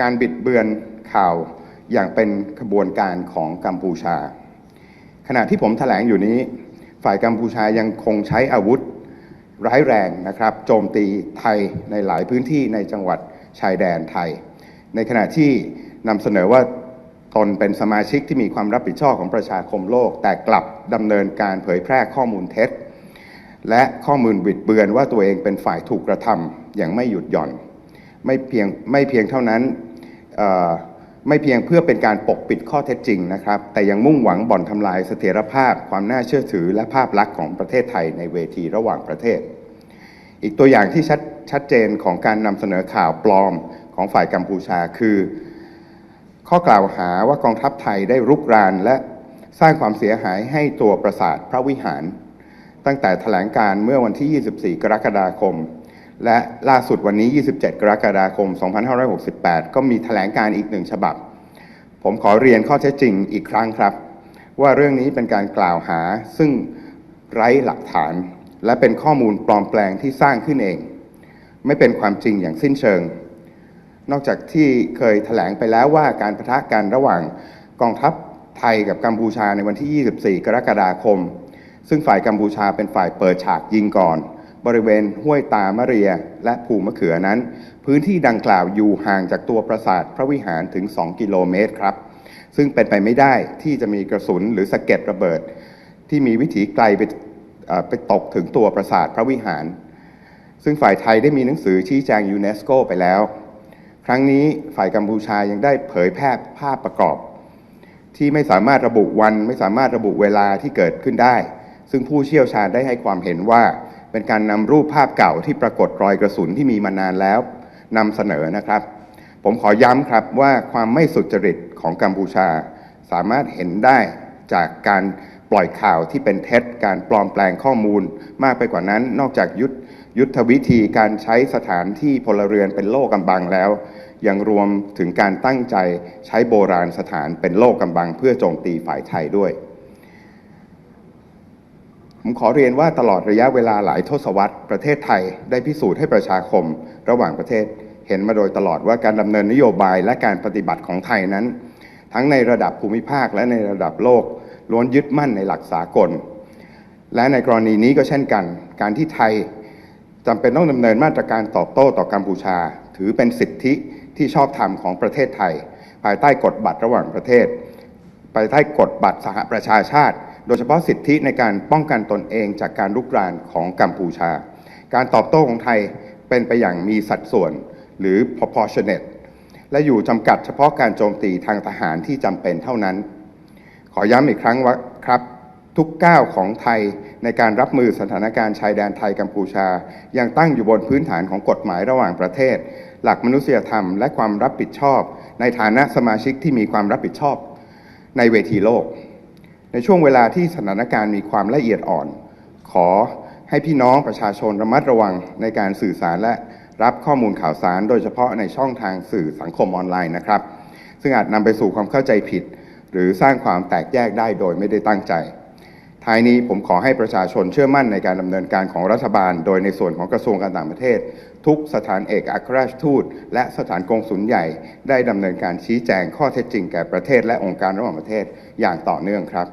การบิดเบือนข่าวอย่างเป็นขบวนการของกัมพูชา ขณะที่ผมถแถลงอยู่นี้ ฝ่ายกัมพูชายังคงใช้อาวุธร้ายแรงนะครับ โจมตีไทยในหลายพื้นที่ในจังหวัดชายแดนไทย ในขณะที่นำเสนอว่าตนเป็นสมาชิกที่มีความรับผิดชอบของประชาคมโลก แต่กลับดำเนินการเผยแพร่ข้อมูลเท็จ และข้อมูลบิดเบือนว่าตัวเองเป็นฝ่ายถูกกระทำอย่างไม่หยุดหย่อน ไม่เพียงไม่เพียงเท่านั้นไม่เพียงเพื่อเป็นการปกปิดข้อเท็จจริงนะครับ แต่ยังมุ่งหวังบ่อนทำลายเสถียรภาพ ความน่าเชื่อถือและภาพลักษณ์ของประเทศไทยในเวทีระหว่างประเทศ อีกตัวอย่างที่ชัดชัดเจนของการนำเสนอข่าวปลอมของฝ่ายกัมพูชาคือ ข้อกล่าวหาว่ากองทัพไทยได้รุกรานและสร้างความเสียหายให้ตัวปราสาทพระวิหาร ตั้งแต่แถลงการเมื่อวันที่ 24 กรกฎาคม และล่าสุดวันนี้ 27 กรกฎาคม 2568 ก็มีแถลงการอีกหนึ่งฉบับ ผมขอเรียนข้อเท็จจริงอีกครั้งครับ ว่าเรื่องนี้เป็นการกล่าวหาซึ่งไร้หลักฐาน และเป็นข้อมูลปลอมแปลงที่สร้างขึ้นเอง ไม่เป็นความจริงอย่างสิ้นเชิง นอกจากที่เคยแถลงไปแล้วว่าการประทะกันระหว่างกองทัพไทยกับกัมพูชาในวันที่ 24 กรกฎาคม ซึ่งฝ่ายกัมพูชาเป็นฝ่ายเปิดฉากยิงก่อน บริเวณห้วยตามะเรีย และภูมะเขือนั้น พื้นที่ดังกล่าวอยู่ห่างจากตัวปราสาทพระวิหารถึง 2 กิโลเมตรครับ ซึ่งเป็นไปไม่ได้ที่จะมีกระสุนหรือสะเก็ดระเบิด ที่มีวิถีไกลไปไปตกถึงตัวปราสาทพระวิหาร ซึ่งฝ่ายไทยได้มีหนังสือชี้แจงยูเนสโกไปแล้ว ครั้งนี้ฝ่ายกัมพูชายังได้เผยแพร่ภาพประกอบ ที่ไม่สามารถระบุวันไม่สามารถระบุเวลาที่เกิดขึ้นได้ ซึ่งผู้เชี่ยวชาญได้ให้ความเห็นว่า เป็นการนำรูปภาพเก่าที่ปรากฏรอยกระสุนที่มีมานานแล้วนำเสนอนะครับ ผมขอย้ำครับว่าความไม่สุจริตของกัมพูชา สามารถเห็นได้จากการปล่อยข่าวที่เป็นเท็จ การปลอมแปลงข้อมูลมากไปกว่านั้น นอกจากยุทธยุทธวิธีการใช้สถานที่พลเรือนเป็นโล่กำบังแล้ว ยังรวมถึงการตั้งใจใช้โบราณสถานเป็นโล่กำบังเพื่อโจมตีฝ่ายไทยด้วย ผมขอเรียนว่าตลอดระยะเวลาหลายทศวรรษประเทศไทยได้พิสูจน์ให้ประชาคม ระหว่างประเทศเห็นมาโดยตลอดว่าการดำเนินนโยบายและการปฏิบัติของไทยนั้น ทั้งในระดับภูมิภาคและในระดับโลก ล้วนยึดมั่นในหลักสากล และในกรณีนี้ก็เช่นกัน การที่ไทยจำเป็นต้องดำเนินมาตรการตอบโต้ต่อกัมพูชา ถือเป็นสิทธิที่ชอบธรรมของประเทศไทย ภายใต้กฎบัตรระหว่างประเทศภายใต้กฎบัตรสหประชาชาติ โดยเฉพาะสิทธิในการป้องกันตนเองจากการลุกรานของกัมพูชา การตอบโต้ของไทยเป็นไปอย่างมีสัดส่วนหรือ proportionate และอยู่จำกัดเฉพาะการโจมตีทางทหารที่จำเป็นเท่านั้น ขอย้ำอีกครั้งว่าครับทุกก้าวของไทยในการรับมือสถานการณ์ชายแดนไทยกัมพูชา ยังตั้งอยู่บนพื้นฐานของกฎหมายระหว่างประเทศ หลักมนุษยธรรมและความรับผิดชอบ ในฐานะสมาชิกที่มีความรับผิดชอบ ในเวทีโลก ในช่วงเวลาที่สถานการณ์มีความละเอียดอ่อน ขอให้พี่น้องประชาชนระมัดระวังในการสื่อสารและรับข้อมูลข่าวสาร โดยเฉพาะในช่องทางสื่อสังคมออนไลน์นะครับ ซึ่งอาจนำไปสู่ความเข้าใจผิด หรือสร้างความแตกแยกได้โดยไม่ได้ตั้งใจ ท้ายนี้ผมขอให้ประชาชนเชื่อมั่นในการดำเนินการของรัฐบาล โดยในส่วนของกระทรวงการต่างประเทศ ทุกสถานเอกอัครราชทูต และสถานกงสุลใหญ่ ได้ดำเนินการชี้แจงข้อเท็จจริงแก่ประเทศและองค์การระหว่างประเทศอย่างต่อเนื่องครับ